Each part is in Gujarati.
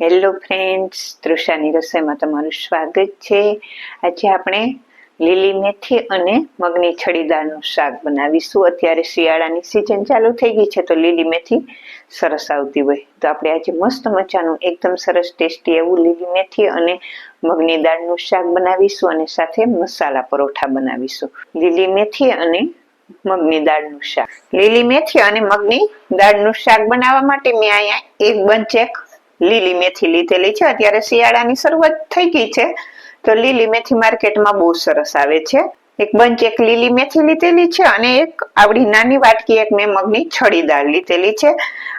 હેલો ફ્રેન્ડ્સ તૃષાની રસોઈમાં તમારું સ્વાગત છે. આજે આપણે લીલી મેથી અને મગની છડી દાળનું શાક બનાવીશું. અત્યારે શિયાળાની સિઝન ચાલુ થઈ ગઈ છે, તો લીલી મેથી સરસ આવતી હોય. તો આપણે આજે મસ્ત મજાનું, એકદમ સરસ ટેસ્ટી એવું લીલી મેથી અને મગની દાળનું શાક બનાવીશું અને સાથે મસાલા પરોઠા બનાવીશું. લીલી મેથી અને મગની દાળનું શાક. લીલી મેથી અને મગની દાળનું શાક બનાવવા માટે મેં અહીંયા એક બંચેક લીલી મેથી લીધેલી છે. અત્યારે શિયાળાની શરૂઆત થઈ ગઈ છે. તો લીલી મેથી માર્કેટમાં બહુ સરસ આવે છે. એક બંચ એક લીલી મેથી લીધેલી છે અને એક આવડી નાની વાટકી એક મેં મગની છડી દાળ લીધેલી છે.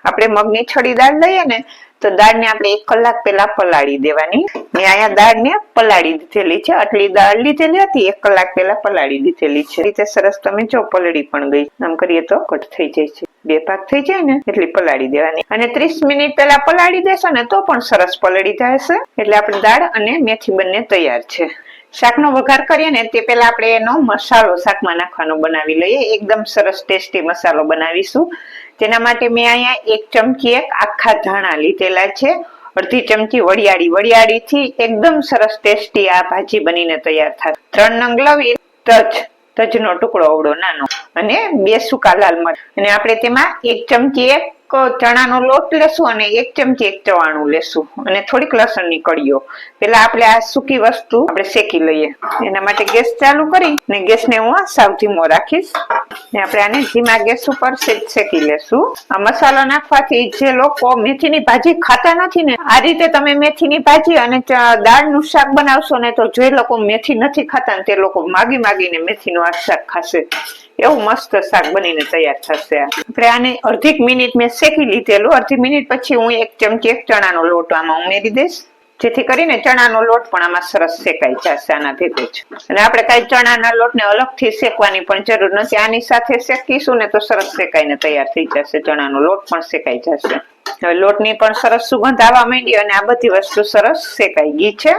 આપણે મગની છડી દાળ લઈએ ને, તો દાળને આપણે એક કલાક પહેલા પલાળી દેવાની. મેં અહીંયા દાળને પલાળી દીધેલી છે. આટલી દાળ લીધેલી હતી, એક કલાક પહેલા પલાળી દીધેલી છે. રીતે સરસ તમે જો, પલળી પણ ગઈ. આમ કરીએ તો કટ થઈ જાય છે. બે પાક થઈ જાય ને, એટલી પલાળી દેવાની. અને ત્રીસ મિનિટ પહેલા પલાળી દેશો ને, તો પણ સરસ પલળી જાય છે એટલે આપણે દાળ અને મેથી બંને તૈયાર છે. શાકનો વઘાર કરીએ ને તે પહેલા આપણે એનો મસાલો શાકમાં નાખવાનો બનાવી લઈએ. એકદમ સરસ ટેસ્ટી મસાલો બનાવીશું. તેના માટે મેં અહીંયા એક ચમચી એક આખા ધાણા લીધેલા છે. અડધી ચમચી વડિયાળી. વડિયાળી થી એકદમ સરસ ટેસ્ટી આ ભાજી બનીને તૈયાર થાય. ત્રણ નંગ લવી તજ. તજનો ટુકડો અવડો નાનો. અને બે સૂકા લાલ મરચ. અને આપણે તેમાં એક ચમચી એક ચણાનો લોટ લેશું અને એક ચમચી એક ચવાણું લેશું. અને થોડીક લસણની કળીઓ. પેલા આપણે આ સૂકી વસ્તુ આપણે શેકી લઈએ. એના માટે ગેસ ચાલુ કરી ને ગેસને હું સાવ ધીમો રાખીશ. ને આપણે આને ધીમા ગેસ ઉપર શેકી લેશું. આ મસાલો નાખવાથી જે લોકો મેથીની ભાજી ખાતા નથી ને, આ રીતે તમે મેથીની ભાજી અને દાળ દાળનું શાક બનાવશો ને તો જે લોકો મેથી નથી ખાતા ને તે લોકો માગી માગીને મેથીનું આ શાક ખાશે. એવું મસ્ત શાક બનીને તૈયાર થશે. આપણે આને અડધીક મિનિટ મેં શેકી લીધેલું. અડધી મિનિટ પછી હું એક ચમચી એક ચણાનો લોટ આમાં ઉમેરી દઈશ. જેથી કરીને ચણાનો લોટ પણ આમાં સરસ શેકાઈ જશે આના ભેગો જ. અને આપણે કાંઈ ચણાના લોટને અલગથી શેકવાની પણ જરૂર નથી. આની સાથે શેકીશું ને તો સરસ શેકાઈને તૈયાર થઈ જશે. ચણાનો લોટ પણ શેકાઈ જશે. હવે લોટની પણ સરસ સુગંધ આવવા માંડી અને આ બધી વસ્તુ સરસ શેકાઈ ગઈ છે.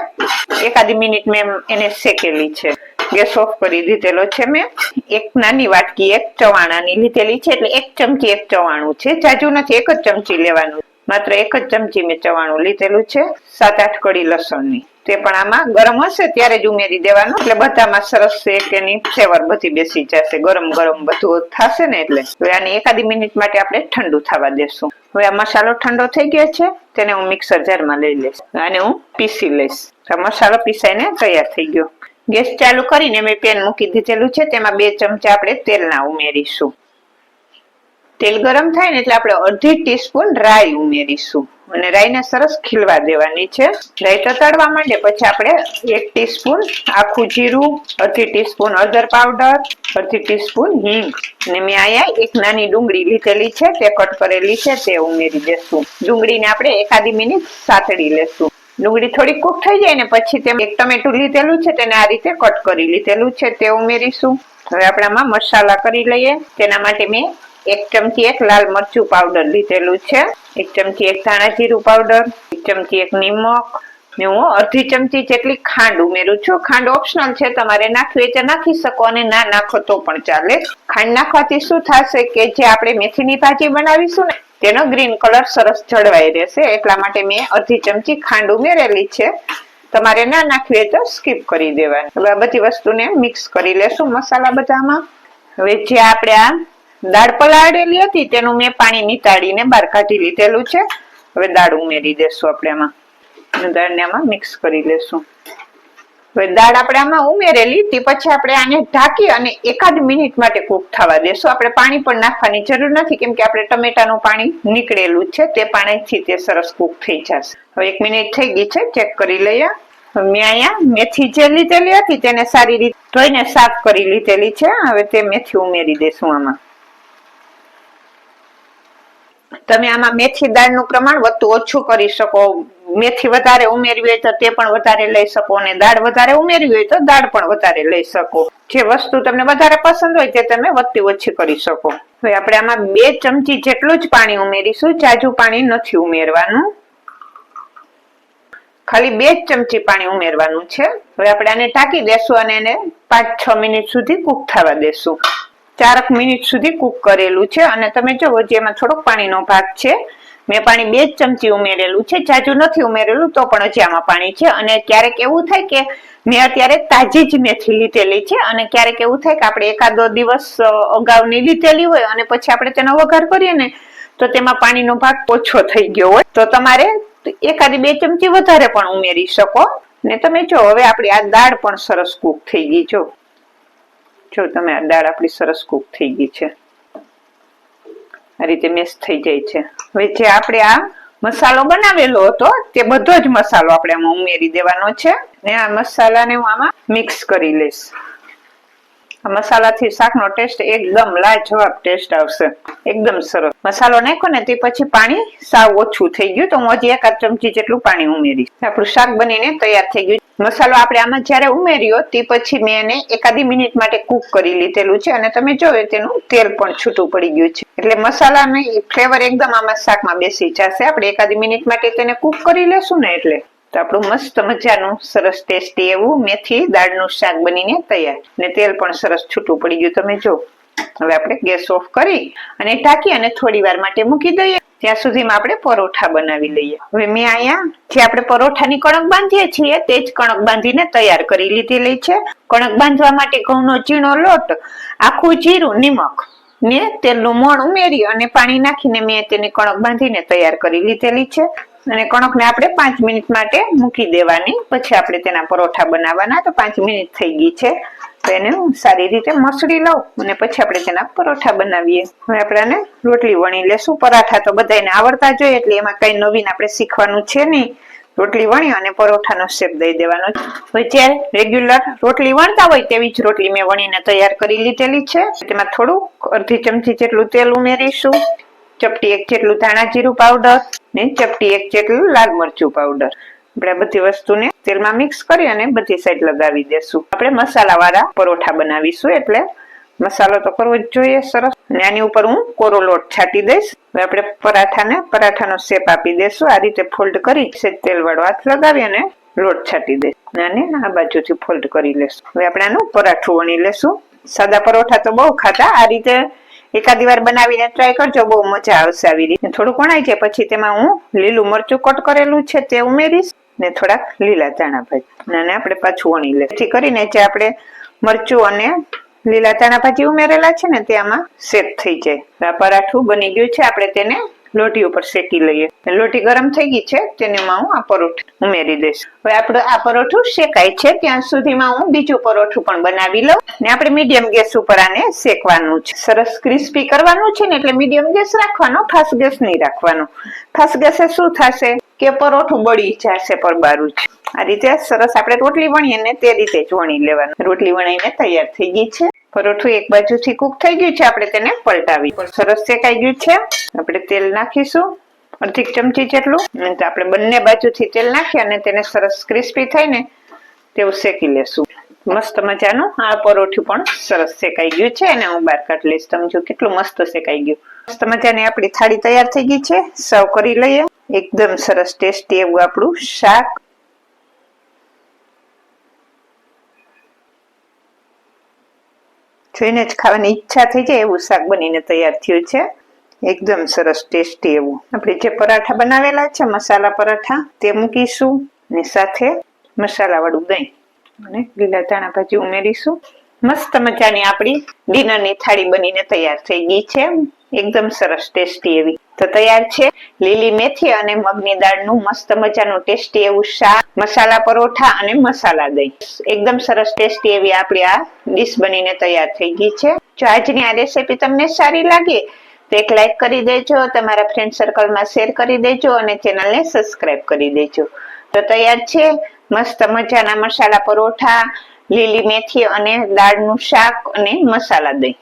એકાદી મિનિટ મેં એને શેકેલી છે. ગેસ ઓફ કરી દીધેલો છે મેં. એક નાની વાટકી, એક ચવાણાની લીધેલી છે, એટલે એક ચમચી એક ચવાણું છે. જાજુ નથી, એક જ ચમચી લેવાનું. માત્ર એક જ ચમચી મેં ચવાણું લીધેલું છે, સાત આઠ કડી લસણની. તે પણ આમાં ગરમ હશે, ત્યારે જ ઉમેરી દેવાનું, એટલે બધામાં સરસ છે એની ફ્લેવર બધી બેસી જશે. ગરમ ગરમ બધું થશે ને એટલે. હવે આને એકાદી મિનિટ માટે આપણે ઠંડુ થવા દેશું. હવે આ મસાલો ઠંડો થઈ ગયો છે, તેને હું મિક્સર જારમાં લઈ લઈશ. અને હું પીસી લઈશ. આ મસાલો પીસાઈને તૈયાર થઈ ગયો. ગેસ ચાલુ કરીને મેં પેન મૂકી દીધેલું છે. તેમાં બે ચમચા આપણે તેલના ઉમેરીશું. તેલ ગરમ થાય ને એટલે આપણે અડધી ટીસ્પૂન રાઈ ઉમેરીશું. અને રાઈને સરસ ખીલવા દેવાની છે. રાઈ તતડવા માંડે પછી આપણે એક ટીસ્પૂન આખું જીરું, અડધી ટીસ્પૂન અદર પાવડર, અડધી ટીસ્પૂન હિંગ. અને મેં અહીંયા એક નાની ડુંગળી લીધેલી છે. તે કટ કરેલી છે. તે ઉમેરી દેશું. ડુંગળીને આપણે એકાદી મિનિટ સાતડી લેશું. ડુંગળી થોડી કૂક થઈ જાય ને પછી તેમ એક ટમેટું લીધેલું છે તેને આ રીતે કટ કરી લીધેલું છે, તે ઉમેરીશું. હવે આપણામાં મસાલા કરી લઈએ. તેના માટે મેં એક ચમચી એક લાલ મરચું પાવડર લીધેલું છે. એક ચમચી એક ધાણા જીરું પાવડર, એક ચમચી એક નિમક, ને હું અડધી ચમચી જેટલી ખાંડ ઉમેરું છું. ખાંડ ઓપ્શનલ છે, તમારે નાખવી એટલે નાખી શકો અને ના નાખો તો પણ ચાલે. ખાંડ નાખવાથી શું થશે કે જે આપણે મેથીની ભાજી બનાવીશું ને તેનો ગ્રીન કલર સરસ જળવાઈ રહેશે. એટલા માટે મેં અડધી ચમચી ખાંડ ઉમેરેલી છે. તમારે ના નાખવી હોય તો સ્કીપ કરી દેવાની. હવે આ બધી વસ્તુને મિક્સ કરી લેશું મસાલા બધામાં. હવે જે આપણે આ દાળ પલાળેલી હતી, તેનું મેં પાણી નીતાડીને બહાર કાઢી લીધેલું છે. હવે દાળ ઉમેરી દેશું આપણે એમાં દાળને આમાં મિક્સ કરી લેશું. હવે દાળ આપણે આમાં ઉમેરેલી, તે પછી આપણે આને ઢાંકી અને એકાદ મિનિટ માટે કૂક થવા દેશું. આપણે પાણી પણ નાખવાની જરૂર નથી, કેમ કે આપણે ટમેટાનું પાણી નીકળેલું છે, તે પાણીથી તે સરસ કૂક થઈ જશે. હવે એક મિનિટ થઈ ગઈ છે, ચેક કરી લઈએ. મેં અહીંયા મેથી જે લીધેલી હતી તેને સારી રીતે ધોઈને સાફ કરી લીધેલી છે. હવે તે મેથી ઉમેરી દેશું આમાં. તમે આમાં મેથી દાળનું પ્રમાણ વધુ ઓછું કરી શકો. મેથી વધારે ઉમેરવી હોય તો તે પણ વધારે લઈ શકો અને દાળ વધારે ઉમેરવી હોય તો દાળ પણ વધારે લઈ શકો. જે વસ્તુ તમને વધારે પસંદ હોય તે તમે વધતી ઓછી કરી શકો. હવે આપણે આમાં બે ચમચી જેટલું જ પાણી ઉમેરીશું. જાજુ પાણી નથી ઉમેરવાનું. ખાલી બે ચમચી પાણી ઉમેરવાનું છે. હવે આપણે આને ઢાંકી દેશું અને એને પાંચ છ મિનિટ સુધી કૂક થવા દેશું. ચારક મિનિટ સુધી કુક કરેલું છે અને તમે જો એમાં થોડોક પાણીનો ભાગ છે. મેં પાણી બે ચમચી ઉમેરેલું છે. જાજુ નથી ઉમેરેલું તો પણ હજી આમાં પાણી છે. અને ક્યારેક એવું થાય કે મેં અત્યારે તાજી જ મેથી લીધેલી છે અને ક્યારેક એવું થાય કે આપણે એકાદો દિવસ અગાઉની લીધેલી હોય અને પછી આપણે તેનો વઘાર કરીએ ને, તો તેમાં પાણીનો ભાગ ઓછો થઈ ગયો હોય. તો તમારે એકાદી બે ચમચી વધારે પણ ઉમેરી શકો. ને તમે જો, હવે આપણી આ દાળ પણ સરસ કૂક થઈ ગઈ જો. જો તમે આ દાળ આપણી સરસ કૂક થઈ ગઈ છે. આ રીતે મેસ થઈ જાય છે. હવે જે આપણે આ મસાલો બનાવેલો હતો, તે બધો જ મસાલો આપણે આમાં ઉમેરી દેવાનો છે. ને આ મસાલાને હું આમાં મિક્સ કરી લઈશ. મસાલાથી શાકનો ટેસ્ટ એકદમ લાજવાબ ટેસ્ટ આવશે. એકદમ સરસ. મસાલો નાખ્યો ને તે પછી પાણી સાવ ઓછું થઈ ગયું તો હું હજી એકાદ ચમચી જેટલું પાણી ઉમેરીશ. આપણું શાક બનીને તૈયાર થઈ ગયું. મસાલો આપણે આમાં જ્યારે ઉમેર્યો તે પછી મેં એને એકાદી મિનિટ માટે કૂક કરી લીધેલું છે અને તમે જોયો તેનું તેલ પણ છૂટું પડી ગયું છે. એટલે મસાલાની ફ્લેવર એકદમ આમાં શાકમાં બેસી જશે. આપણે એકાદી મિનિટ માટે તેને કૂક કરી લેશું ને એટલે. તો આપણું મસ્ત મજાનું સરસ ટેસ્ટી એવું મેથી દાળનું શાક બનીને તૈયાર. ને તેલ પણ સરસ છૂટું પડી ગયું. તમે જો, હવે આપણે ગેસ ઓફ કરી અને ટાંકી અને થોડી વાર માટે મૂકી દઈએ. ત્યાં સુધીમાં આપણે પરોઠા બનાવી લઈએ હવે મેં અહીંયા, જે આપણે પરોઠાની કણક બાંધીએ છીએ, તે જ કણક બાંધીને તૈયાર કરી લીધેલી છે. કણક બાંધવા માટે ઘઉંનો ઝીણો લોટ, આખું જીરું, નિમક ને તેલનું મોણ ઉમેરી અને પાણી નાખીને મેં તેની કણક બાંધીને તૈયાર કરી લીધેલી છે. અને કણકને આપણે પાંચ મિનિટ માટે મૂકી દેવાની. પછી આપણે તેના પરોઠા બનાવવાના. તો પાંચ મિનિટ થઈ ગઈ છે. એને હું સારી રીતે મસળી લઉં અને પછી આપણે તેના પરોઠા બનાવીએ. હવે આપણે રોટલી વણી લેશું. પરાઠા તો બધાને આવડતા જોઈએ એટલે એમાં કઈ નવીન આપણે શીખવાનું છે નહીં. રોટલી વણી અને પરોઠાનો શેપ દઈ દેવાનો જ્યારે રેગ્યુલર રોટલી વણતા હોય તેવી જ રોટલી મેં વણીને તૈયાર કરી લીધેલી છે. તેમાં થોડુંક અડધી ચમચી જેટલું તેલ ઉમેરીશું. ચપટી એક જેટલું ધાણા જીરું પાવડર ને ચપટી એક જેટલું લાલ મરચું પાવડર આપણે બધી વસ્તુને તેલમાં મિક્સ કરી અને બધી સાઈડ લગાવી દેશું. આપણે મસાલા વાળા પરોઠા બનાવીશું એટલે મસાલો તો કરવો જ જોઈએ, સરસ. અને આની ઉપર હું કોરો લોટ છાંટી દઈશ. હવે આપણે પરાઠાને, પરાઠાનો શેપ આપી દેશું. આ રીતે ફોલ્ડ કરી તેલ વાળો હાથ લગાવી અને લોટ છાંટી દઈશ. અને આ બાજુથી ફોલ્ડ કરી લેશું. હવે આપણે આનું પરાઠું વણી લેશું. સાદા પરોઠા તો બહુ ખાતા. આ રીતે એકાદી વાર બનાવીને ટ્રાય કરજો, બહુ મજા આવશે આવી રીતે. થોડું વણાઈ જાય, પછી તેમાં હું લીલું મરચું કટ કરેલું છે તે ઉમેરીશ ને થોડાક લીલા ધાણા ભાજી. અને આપણે પાછું વણી લે જેથી કરીને જે આપણે મરચું અને લીલા ધાણા ભાજી ઉમેરેલા છે ને તે આમાં સેટ થઈ જાય. પરાઠું બની ગયું છે, આપણે તેને લોટી ઉપર શેકી લઈએ. લોટી ગરમ થઈ ગઈ છે તેમાં હું આ પરોઠું ઉમેરી દઈશ. હવે આપણું આ પરોઠું શેકાય છે, ત્યાં સુધીમાં હું બીજું પરોઠું પણ બનાવી લઉં. ને આપણે મીડિયમ ગેસ ઉપર આને શેકવાનું છે. સરસ ક્રિસ્પી કરવાનું છે ને એટલે મીડિયમ ગેસ રાખવાનો ફાસ્ટ ગેસ નહીં રાખવાનો. ફાસ્ટ ગેસે શું થશે? કે પરોઠું બળી જશે પરબારું છે આ રીતે સરસ આપણે રોટલી વણીએ ને તે રીતે જ વણી લેવાનું. રોટલી વણાઈને તૈયાર થઈ ગઈ છે. પરોઠું એક બાજુથી કુક થઈ ગયું છે, આપણે તેને પલટાવી. સરસ શેકાઈ ગયું છે. આપણે તેલ નાખીશું, અડધી ચમચી જેટલું. આપણે બંને બાજુથી તેલ નાખી અને તેને સરસ ક્રિસ્પી થાય ને તેવું શેકી લેશું. મસ્ત મજાનું આ પરોઠું પણ સરસ શેકાઈ ગયું છે અને હું બહાર કાઢી લઈશ. તમે જો કેટલું મસ્ત શેકાઈ ગયું. મસ્ત મજાની આપણી થાળી તૈયાર થઈ ગઈ છે. સર્વ કરી લઈએ. એકદમ સરસ ટેસ્ટી એવું આપણું શાક જોઈને જ ખાવાની ઈચ્છા થઈ જાય એવું શાક બનીને તૈયાર થયું છે. એકદમ સરસ ટેસ્ટી એવું. આપણે જે પરાઠા બનાવેલા છે, મસાલા પરાઠા, તે મૂકીશું અને સાથે મસાલા વાળું દહીં અને લીલા ધાણા ભાજી ઉમેરીશું. મસ્ત મજાની આપણી ડિનરની થાળી બનીને તૈયાર થઈ ગઈ છે. એકદમ સરસ ટેસ્ટી એવી. તો તૈયાર છે લીલી મેથી અને મગની દાળનું મસ્ત મજાનું ટેસ્ટી એવું શાક, મસાલા પરોઠા અને મસાલા દહીં. એકદમ સરસ ટેસ્ટી એવી આપણી આ ડીશ બનીને તૈયાર થઈ ગઈ છે. જો આજની આ રેસીપી તમને સારી લાગે, તો એક લાઈક કરી દેજો, તમારા ફ્રેન્ડ સર્કલમાં શેર કરી દેજો અને ચેનલને સબસ્ક્રાઇબ કરી દેજો. તો તૈયાર છે મસ્ત મજાના મસાલા પરોઠા, લીલી મેથી અને દાળનું શાક અને મસાલા દહીં.